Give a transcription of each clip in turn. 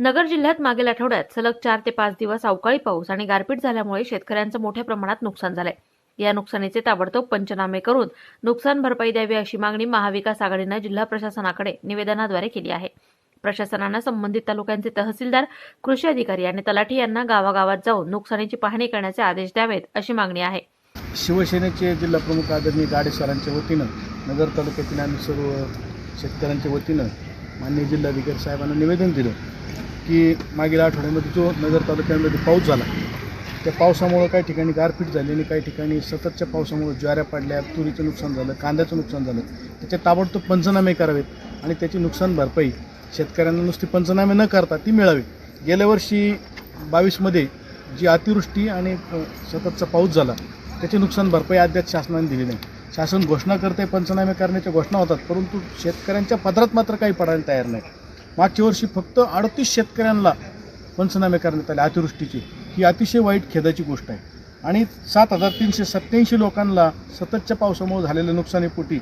नगर जिल्ह्यात मागील आठवड्यात सलग चार ते पाच दिवस अवकाळी पाऊस आणि गारपीट झाल्यामुळे शेतकऱ्यांचं मोठ्या प्रमाणात नुकसान झालंय. या नुकसानीचे ताबडतोब पंचनामे करून नुकसान भरपाई द्यावी अशी मागणी महाविकास आघाडीनं जिल्हा प्रशासनाकडे निवेदनाद्वारे केली आहे. प्रशासनानं संबंधित तालुक्यांचे तहसीलदार कृषी अधिकारी आणि तलाठी यांना गावागावात जाऊन नुकसानीची पाहणी करण्याचे आदेश द्यावेत अशी मागणी आहे. शिवसेनेचे जिल्हा प्रमुख आदरणीय गाडे वतीनं नगर तालुक्यातील आम्ही सर्व शेतकऱ्यांच्या वतीनं माननीय जिल्हाधिकारी साहेबांना निवेदन दिलं. की मागील आठवड्यामध्ये जो नगर तालुक्यामध्ये पाऊस झाला त्या पावसामुळं काही ठिकाणी गारपीट झाली आणि काही ठिकाणी सततच्या पावसामुळे ज्वाऱ्या पडल्या तुरीचं नुकसान झालं कांद्याचं नुकसान झालं. त्याचे ताबडतोब पंचनामे करावेत आणि त्याची नुकसान भरपाई शेतकऱ्यांना नुसती पंचनामे न करता ती मिळावी. गेल्या वर्षी बावीसमध्ये जी अतिवृष्टी आणि सततचा पाऊस झाला त्याची नुकसान भरपाई अद्याप शासनाने दिली नाही. शासन घोषणा करते पंचनामे करण्याच्या घोषणा होतात परंतु शेतकऱ्यांच्या पदरात मात्र काही पडायला तयार नाही. मागच्या वर्षी फक्त अडतीस शेतकऱ्यांना पंचनामे करण्यात आले अतिवृष्टीचे. ही अतिशय वाईट खेदाची गोष्ट आहे. आणि सात हजार तीनशे सत्त्याऐंशी लोकांना सततच्या पावसामुळे झालेल्या नुकसानीपोटी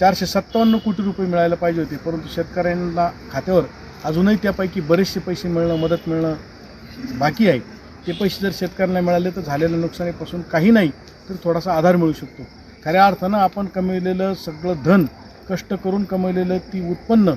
चारशे सत्तावन्न कोटी रुपये मिळायला पाहिजे होते. परंतु शेतकऱ्यांना खात्यावर अजूनही त्यापैकी बरेचसे पैसे मिळणं मदत मिळणं बाकी आहे. ते पैसे जर शेतकऱ्यांना मिळाले तर झालेल्या नुकसानीपासून काही नाही तर थोडासा आधार मिळू शकतो. खऱ्या अर्थानं आपण कमविलेलं सगळं धन कष्ट करून कमवलेलं ती उत्पन्न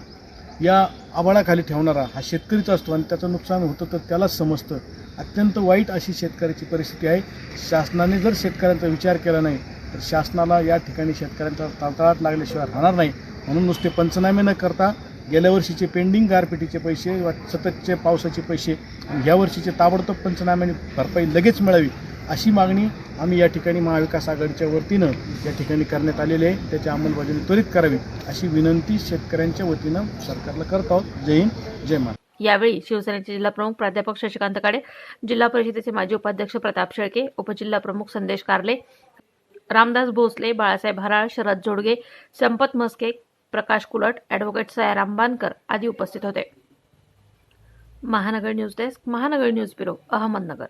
या आबाळाखाली ठेवणारा हा शेतकरीच असतो आणि त्याचं नुकसान होतं तर त्यालाच समजतं. अत्यंत वाईट अशी शेतकऱ्याची परिस्थिती आहे. शासनाने जर शेतकऱ्यांचा विचार केला नाही तर शासनाला या ठिकाणी शेतकऱ्यांचा तळतळाट लागल्याशिवाय राहणार नाही. म्हणून नुसते पंचनामे न करता गेल्या वर्षीचे पेंडिंग गारपिटीचे पैसे व सततचे पावसाचे पैसे आणि ह्या वर्षीचे ताबडतोब पंचनाम्याने भरपाई लगेच मिळावी अशी मागणी आम्ही या ठिकाणी महाविकास आघाडीच्या वतीनं या ठिकाणी करण्यात आलेले आहे. त्याची अंमलबजावणी त्वरित करावी अशी विनंती शेतकऱ्यांच्या वतीनं सरकारला करत आहोत. जय हिंद जय महाराष्ट्र. यावेळी शिवसेनेचे जिल्हा प्रमुख प्राध्यापक शशिकांत काडे जिल्हा परिषदेचे माजी उपाध्यक्ष प्रताप शेळके उपजिल्हा प्रमुख संदेश कारले रामदास भोसले बाळासाहेब हराळ शरद जोडगे संपत मस्के प्रकाश कुलट ॲडव्होकेट सयाराम बानकर आदी उपस्थित होते. Mahanagar news desk Mahanagar news bureau Ahmednagar.